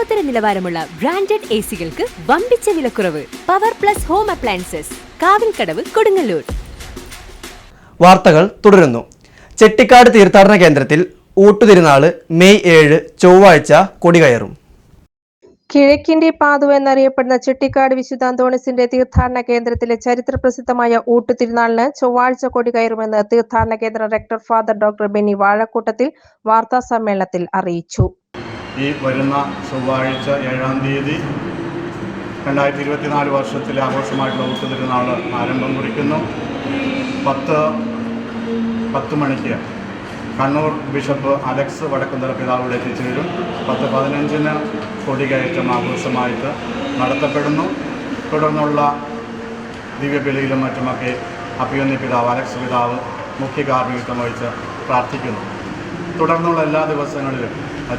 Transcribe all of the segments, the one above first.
ലോകോത്തര നിലവാരമുള്ള branded A സികൾക്ക് വമ്പിച്ച വിലക്കുറവ്. Power plus home appliances Kavilkadavu Kodungallur. വാർത്തകൾ തുടരുന്നു. ചെട്ടിക്കാട് തീർത്ഥാടന കേന്ദ്രത്തിൽ ഊട്ടുതിരുനാൾ മെയ് ഏഴ് ചൊവ്വാഴ്ച കൊടികയറും. കിഴക്കിന്റെ പാതു എന്നറിയപ്പെടുന്ന ചെട്ടിക്കാട് വിശുദ്ധ അന്തോണിസിന്റെ തീർത്ഥാടന കേന്ദ്രത്തിലെ ചരിത്ര പ്രസിദ്ധമായ ഊട്ടുതിരുനാളിന് ചൊവ്വാഴ്ച കൊടി കയറുമെന്ന് തീർത്ഥാടന കേന്ദ്ര rector father doctor Benny Vazhakoottathil വാർത്താ സമ്മേളനത്തിൽ അറിയിച്ചു. ഈ വരുന്ന ചൊവ്വാഴ്ച ഏഴാം തീയതി രണ്ടായിരത്തി ഇരുപത്തിനാല് വർഷത്തിലെ ആഘോഷമായിട്ടുള്ള ഊട്ടുതിരുനാൾ ആരംഭം കുറിക്കുന്നു. പത്ത് പത്ത് മണിക്ക് കണ്ണൂർ ബിഷപ്പ് അലക്സ് വടക്കുന്തറ പിതാവിടെ എത്തിച്ചേരും പത്ത് പതിനഞ്ചിന് കൊടികയറ്റം ആഘോഷമായിട്ട് നടത്തപ്പെടുന്നു. തുടർന്നുള്ള ദിവ്യബലിയിലും മറ്റുമൊക്കെ അഭിയന്യ പിതാവ് അലക്സ് പിതാവ് മുഖ്യ കാർമ്മികത്വം വഹിച്ച് പ്രാർത്ഥിക്കുന്നു. തുടർന്നുള്ള എല്ലാ ദിവസങ്ങളിലും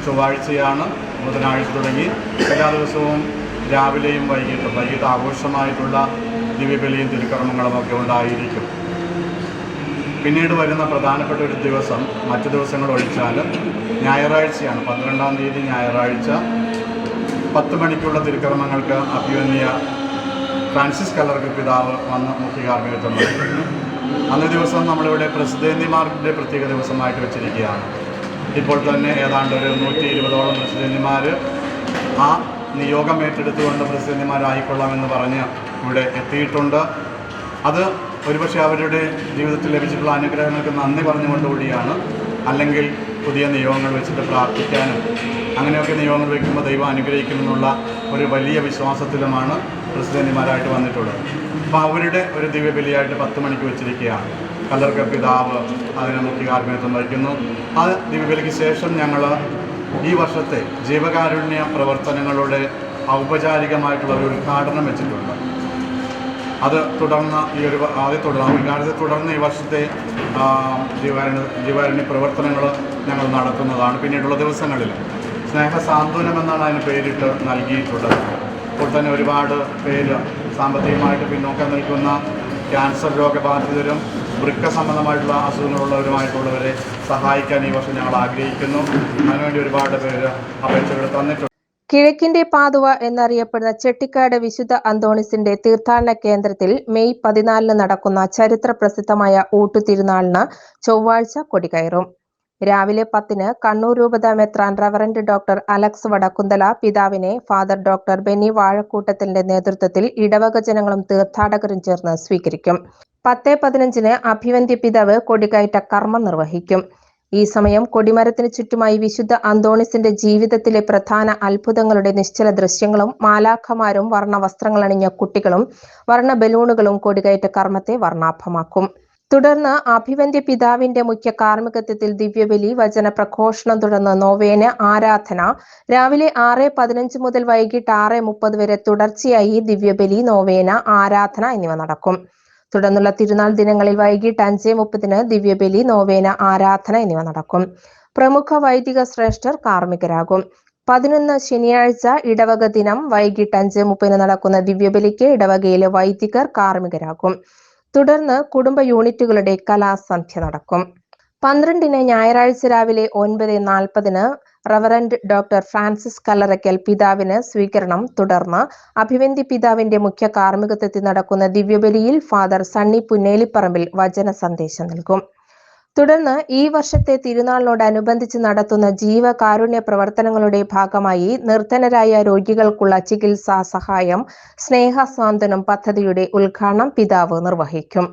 ചൊവ്വാഴ്ചയാണ് ബുധനാഴ്ച തുടങ്ങി. എല്ലാ ദിവസവും രാവിലെയും വൈകിട്ടും വൈകിട്ട് ആഘോഷമായിട്ടുള്ള ദിവ്യബലിയും തിരുക്കർമ്മങ്ങളും ഒക്കെ ഉണ്ടായിരിക്കും. പിന്നീട് വരുന്ന പ്രധാനപ്പെട്ട ഒരു ദിവസം മറ്റു ദിവസങ്ങൾ ഒഴിച്ചാൽ ഞായറാഴ്ചയാണ്. പന്ത്രണ്ടാം തീയതി ഞായറാഴ്ച. പത്ത് മണിക്കുള്ള തിരുക്കർമ്മങ്ങൾക്ക് അഭിമന്യ ഫ്രാൻസിസ് കലർക്ക് പിതാവ് വന്ന് മുഖ്യ കാർമ്മികത്വം വഹിക്കുന്നു അന്നേ ദിവസം നമ്മളിവിടെ പ്രസിദ്ധേന്തിമാരുടെ പ്രത്യേക ദിവസമായിട്ട് വെച്ചിരിക്കുകയാണ്. ഇപ്പോൾ തന്നെ ഏതാണ്ട് ഒരു നൂറ്റി ഇരുപതോളം പ്രസിഡന്റുമാർ ആ നിയോഗം ഏറ്റെടുത്തുകൊണ്ട് പ്രസിഡന്റുമാരായിക്കൊള്ളാമെന്ന് പറഞ്ഞ് ഇവിടെ എത്തിയിട്ടുണ്ട്. അത് ഒരുപക്ഷെ അവരുടെ ജീവിതത്തിൽ ലഭിച്ചിട്ടുള്ള അനുഗ്രഹങ്ങൾക്ക് നന്ദി പറഞ്ഞുകൊണ്ടുകൂടിയാണ് അല്ലെങ്കിൽ പുതിയ നിയോഗങ്ങൾ വെച്ചിട്ട് പ്രാർത്ഥിക്കാനും അങ്ങനെയൊക്കെ നിയോഗങ്ങൾ വയ്ക്കുമ്പോൾ ദൈവം അനുഗ്രഹിക്കുമെന്നുള്ള ഒരു വലിയ വിശ്വാസത്തിലുമാണ് പ്രസിഡന്റുമാരായിട്ട് വന്നിട്ടുള്ളത്. അപ്പോൾ അവരുടെ ഒരു ദിവ്യബലിയായിട്ട് പത്ത് മണിക്ക് വെച്ചിരിക്കുകയാണ്. കല്ലർക്ക പിതാവ് അതിനെ മുഖ്യ കാർമ്മികത്വം വഹിക്കുന്നു. ആ ദിവ്യബലിക്ക് ശേഷം ഞങ്ങൾ ഈ വർഷത്തെ ജീവകാരുണ്യ പ്രവർത്തനങ്ങളുടെ ഔപചാരികമായിട്ടുള്ള ഒരു ഉദ്ഘാടനം വെച്ചിട്ടുണ്ട്. അത് തുടർന്ന് ഈ ഒരു ആദ്യ തുടർന്ന് ഉദ്ഘാടനത്തെ തുടർന്ന് ഈ വർഷത്തെ ജീവകാരുണ്യ ജീവാരുണ്യ പ്രവർത്തനങ്ങൾ ഞങ്ങൾ നടത്തുന്നതാണ് പിന്നീടുള്ള ദിവസങ്ങളിൽ സ്നേഹ സാന്ത്വനം എന്നാണ് അതിന് പേരിട്ട് നൽകിയിട്ടുള്ളത്. അപ്പോൾ തന്നെ ഒരുപാട് പേര് സാമ്പത്തികമായിട്ട് പിന്നോക്കം നിൽക്കുന്ന ക്യാൻസർ രോഗബാധിതരും വൃക്ക സംബന്ധമായിട്ടുള്ള അസുഖങ്ങളുള്ളവരുമായിട്ടുള്ളവരെ സഹായിക്കാൻ ഈ വർഷം ഞങ്ങൾ ആഗ്രഹിക്കുന്നു. അതിനുവേണ്ടി ഒരുപാട് പേര് അപേക്ഷകൾ തന്നിട്ടുണ്ട്. കിഴക്കിന്റെ പാതുവ എന്നറിയപ്പെടുന്ന ചെട്ടിക്കാട് വിശുദ്ധ അന്തോണിസിന്റെ തീർത്ഥാടന കേന്ദ്രത്തിൽ മെയ് പതിനാലിന് നടക്കുന്ന ചരിത്ര പ്രസിദ്ധമായ ഊട്ടുതിരുനാളിന് ചൊവ്വാഴ്ച കൊടികയറും. രാവിലെ പത്തിന് കണ്ണൂർ രൂപത മെത്രാൻ റവറന്റ് ഡോക്ടർ അലക്സ് വടക്കുന്തല പിതാവിനെ ഫാദർ ഡോക്ടർ ബെന്നി വാഴക്കൂട്ടത്തിന്റെ നേതൃത്വത്തിൽ ഇടവക ജനങ്ങളും തീർത്ഥാടകരും ചേർന്ന് സ്വീകരിക്കും. പത്ത് പതിനഞ്ചിന് അഭിവന്ധ്യ പിതാവ് കൊടികയറ്റ കർമ്മം നിർവഹിക്കും. ഈ സമയം കൊടിമരത്തിന് ചുറ്റുമായി വിശുദ്ധ അന്തോണിസിന്റെ ജീവിതത്തിലെ പ്രധാന അത്ഭുതങ്ങളുടെ നിശ്ചല ദൃശ്യങ്ങളും മാലാഖമാരും വർണ വസ്ത്രങ്ങൾ അണിഞ്ഞ കുട്ടികളും വർണ ബലൂണുകളും കൊടികയറ്റ കർമ്മത്തെ വർണാഭമാക്കും. തുടർന്ന് അഭിവന്ദ്യ പിതാവിന്റെ മുഖ്യ കാർമ്മികത്വത്തിൽ ദിവ്യബലി വചന പ്രഘോഷണം തുടർന്ന് നോവേന ആരാധന. രാവിലെ ആറ് പതിനഞ്ച് മുതൽ വൈകിട്ട് ആറ് മുപ്പത് വരെ തുടർച്ചയായി ദിവ്യബലി നോവേന ആരാധന എന്നിവ നടക്കും. തുടർന്നുള്ള തിരുനാൾ ദിനങ്ങളിൽ വൈകിട്ട് അഞ്ച് മുപ്പതിന് ദിവ്യബലി നോവേന ആരാധന എന്നിവ നടക്കും. പ്രമുഖ വൈദിക ശ്രേഷ്ഠർ കാർമ്മികരാകും. പതിനൊന്ന് ശനിയാഴ്ച ഇടവക ദിനം വൈകിട്ട് അഞ്ച് മുപ്പതിന് നടക്കുന്ന ദിവ്യബലിക്ക് ഇടവകയിലെ വൈദികർ കാർമ്മികരാകും. തുടർന്ന് കുടുംബ യൂണിറ്റുകളുടെ കലാസന്ധ്യ നടക്കും. പന്ത്രണ്ടിന് ഞായറാഴ്ച രാവിലെ ഒൻപത് നാൽപ്പതിന് റവറൻഡ് ഡോക്ടർ ഫ്രാൻസിസ് കല്ലറയ്ക്കൽ പിതാവിന് സ്വീകരണം. തുടർന്ന് അഭിവന്തി പിതാവിന്റെ മുഖ്യ കാർമ്മികത്വത്തിൽ നടക്കുന്ന ദിവ്യബലിയിൽ ഫാദർ സണ്ണി പുന്നേലിപ്പറമ്പിൽ വചന സന്ദേശം നൽകും. തുടർന്ന് ഈ വർഷത്തെ തിരുനാളിനോടനുബന്ധിച്ച് നടത്തുന്ന ജീവകാരുണ്യ പ്രവർത്തനങ്ങളുടെ ഭാഗമായി നിർധനരായ രോഗികൾക്കുള്ള ചികിത്സാ സഹായം സ്നേഹസ്വാന്തനം പദ്ധതിയുടെ ഉദ്ഘാടനം പിതാവ് നിർവഹിക്കും.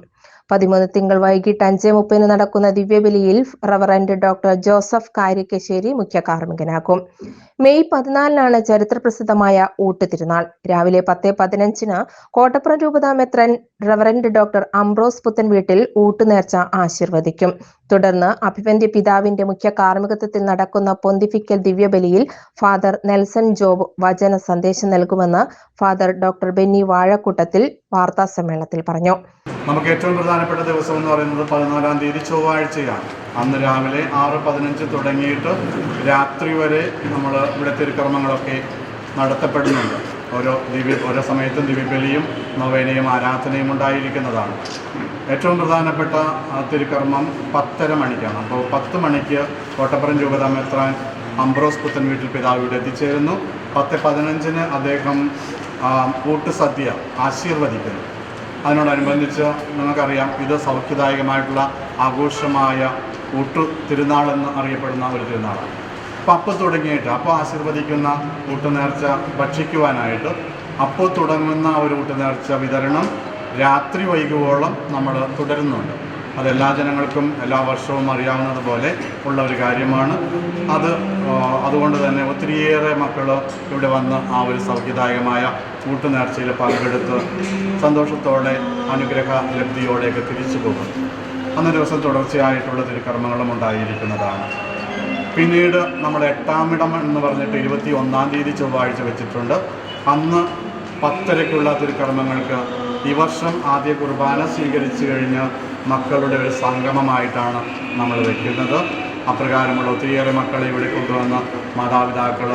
പതിമൂന്ന് തിങ്കൾ വൈകിട്ട് അഞ്ച് മുപ്പതിന് നടക്കുന്ന ദിവ്യബലിയിൽ റവറന്റ് ഡോക്ടർ ജോസഫ് കാര്യക്കശ്ശേരി മുഖ്യ കാർമ്മികനാകും. മെയ് പതിനാലിനാണ് ചരിത്രപ്രസിദ്ധമായ ഊട്ടുതിരുനാൾ രാവിലെ പത്ത് പതിനഞ്ചിന് കോട്ടപ്പുറം രൂപതാമെത്രൻ റവറന്റ് ഡോക്ടർ അംബ്രോസ് പുത്തൻ വീട്ടിൽ ഊട്ടുനേർച്ച ആശീർവദിക്കും. തുടർന്ന് അഭിവന്ധ്യ പിതാവിന്റെ മുഖ്യ കാർമ്മികത്വത്തിൽ നടക്കുന്ന പൊന്തിഫിക്കൽ ദിവ്യബലിയിൽ ഫാദർ നെൽസൺ ജോബ് വചന സന്ദേശം നൽകുമെന്ന് ഫാദർ ഡോക്ടർ ബെന്നി വാഴക്കൂട്ടത്തിൽ വാർത്താ സമ്മേളനത്തിൽ പറഞ്ഞു. നമുക്ക് ഏറ്റവും പ്രധാനപ്പെട്ട ദിവസം എന്ന് പറയുന്നത് പതിനാലാം തീയതി ചൊവ്വാഴ്ചയാണ്. അന്ന് രാവിലെ ആറ് പതിനഞ്ച് തുടങ്ങിയിട്ട് രാത്രി വരെ നമ്മൾ ഇവിടെ തിരുക്കർമ്മങ്ങളൊക്കെ നടത്തപ്പെടുന്നുണ്ട്. ഓരോ ദിവ്യ ഓരോ സമയത്തും ദിവ്യബലിയും നൊവേനയും ആരാധനയും ഉണ്ടായിരിക്കുന്നതാണ്. ഏറ്റവും പ്രധാനപ്പെട്ട തിരുക്കർമ്മം പത്തര മണിക്കാണ്. അപ്പോൾ പത്ത് മണിക്ക് കോട്ടപ്പുറം രൂപതാമെത്രാൻ അംബ്രോസ് പുത്തൻ വീട്ടിൽ പിതാവ് ഇവിടെ എത്തിച്ചേരുന്നു. പത്ത് പതിനഞ്ചിന് അദ്ദേഹം കൂട്ടുസദ്യ ആശീർവദിക്കുന്നു. അതിനോടനുബന്ധിച്ച് നമുക്കറിയാം ഇത് സൗഖ്യദായകമായിട്ടുള്ള ആഘോഷമായ ഊട്ടു തിരുനാളെന്ന് അറിയപ്പെടുന്ന ഒരു തിരുനാളാണ്. അപ്പോൾ അപ്പം തുടങ്ങിയിട്ട് അപ്പോൾ ആശീർവദിക്കുന്ന ഊട്ടുനേർച്ച ഭക്ഷിക്കുവാനായിട്ട് അപ്പോൾ തുടങ്ങുന്ന ഒരു ഊട്ടുനേർച്ച വിതരണം രാത്രി വൈകുവോളം നമ്മൾ തുടരുന്നുണ്ട്. അത് എല്ലാ ജനങ്ങൾക്കും എല്ലാ വർഷവും അറിയാവുന്നതുപോലെ ഉള്ള ഒരു കാര്യമാണ്. അത് അതുകൊണ്ട് തന്നെ ഒത്തിരിയേറെ മക്കൾ ഇവിടെ വന്ന് ആ ഒരു സൗഖ്യദായകമായ കൂട്ടുനേർച്ചയിൽ പങ്കെടുത്ത് സന്തോഷത്തോടെ അനുഗ്രഹ ലബ്ധിയോടെയൊക്കെ തിരിച്ചു പോകും. അന്ന് ദിവസം തുടർച്ചയായിട്ടുള്ള തിരുക്കർമ്മങ്ങളും ഉണ്ടായിരിക്കുന്നതാണ്. പിന്നീട് നമ്മൾ എട്ടാമിടം എന്ന് പറഞ്ഞിട്ട് ഇരുപത്തി ഒന്നാം തീയതി ചൊവ്വാഴ്ച വെച്ചിട്ടുണ്ട്. അന്ന് പത്തരയ്ക്കുള്ള തിരുക്കർമ്മങ്ങൾക്ക് ഈ വർഷം ആദ്യ കുർബാന സ്വീകരിച്ചു കഴിഞ്ഞ് മക്കളുടെ ഒരു സംഗമമായിട്ടാണ് നമ്മൾ വെക്കുന്നത്. അപ്രകാരമുള്ള ഒത്തിരിയേറെ മക്കളെ ഇവിടെ കൊണ്ടുവന്ന് മാതാപിതാക്കൾ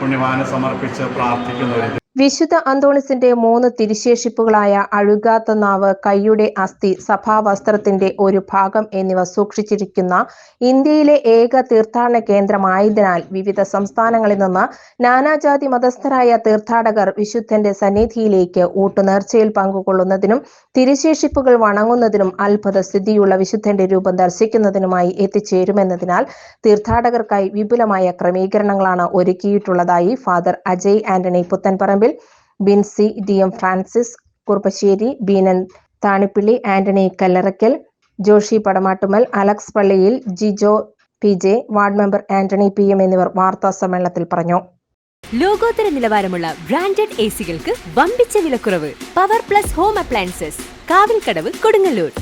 പുണ്യവാന സമർപ്പിച്ച് പ്രാർത്ഥിക്കുന്ന വിശുദ്ധ അന്തോണിസിന്റെ മൂന്ന് തിരിശേഷിപ്പുകളായ അഴുകാത്ത നാവ് കൈയുടെ അസ്ഥി സഭാവസ്ത്രത്തിന്റെ ഒരു ഭാഗം എന്നിവ സൂക്ഷിച്ചിരിക്കുന്ന ഇന്ത്യയിലെ ഏക തീർത്ഥാടന കേന്ദ്രമായതിനാൽ വിവിധ സംസ്ഥാനങ്ങളിൽ നിന്ന് നാനാജാതി മതസ്ഥരായ തീർത്ഥാടകർ വിശുദ്ധന്റെ സന്നിധിയിലേക്ക് ഊട്ടുനേർച്ചയിൽ പങ്കുകൊള്ളുന്നതിനും തിരിശേഷിപ്പുകൾ വണങ്ങുന്നതിനും അത്ഭുത സ്ഥിതിയുള്ള വിശുദ്ധന്റെ രൂപം ദർശിക്കുന്നതിനുമായി എത്തിച്ചേരുമെന്നതിനാൽ തീർത്ഥാടകർക്കായി വിപുലമായ ക്രമീകരണങ്ങളാണ് ഒരുക്കിയിട്ടുള്ളതായി father Ajay Antony Puthenparambil Binsy D M Francis Kuruppassery Beenan Thanippilly Antony Kallarakkal Joshy Padamattummal Alex Palliyil Jijo P J ward member Antony P M എന്നിവർ വാർത്താ സമ്മേളനത്തിൽ പറഞ്ഞു. ലോകോത്തര നിലവാരമുള്ള ബ്രാൻഡഡ് എ സികൾക്ക് വമ്പിച്ച വിലക്കുറവ്. Power plus home appliances Kavilkadavu Kodungallur.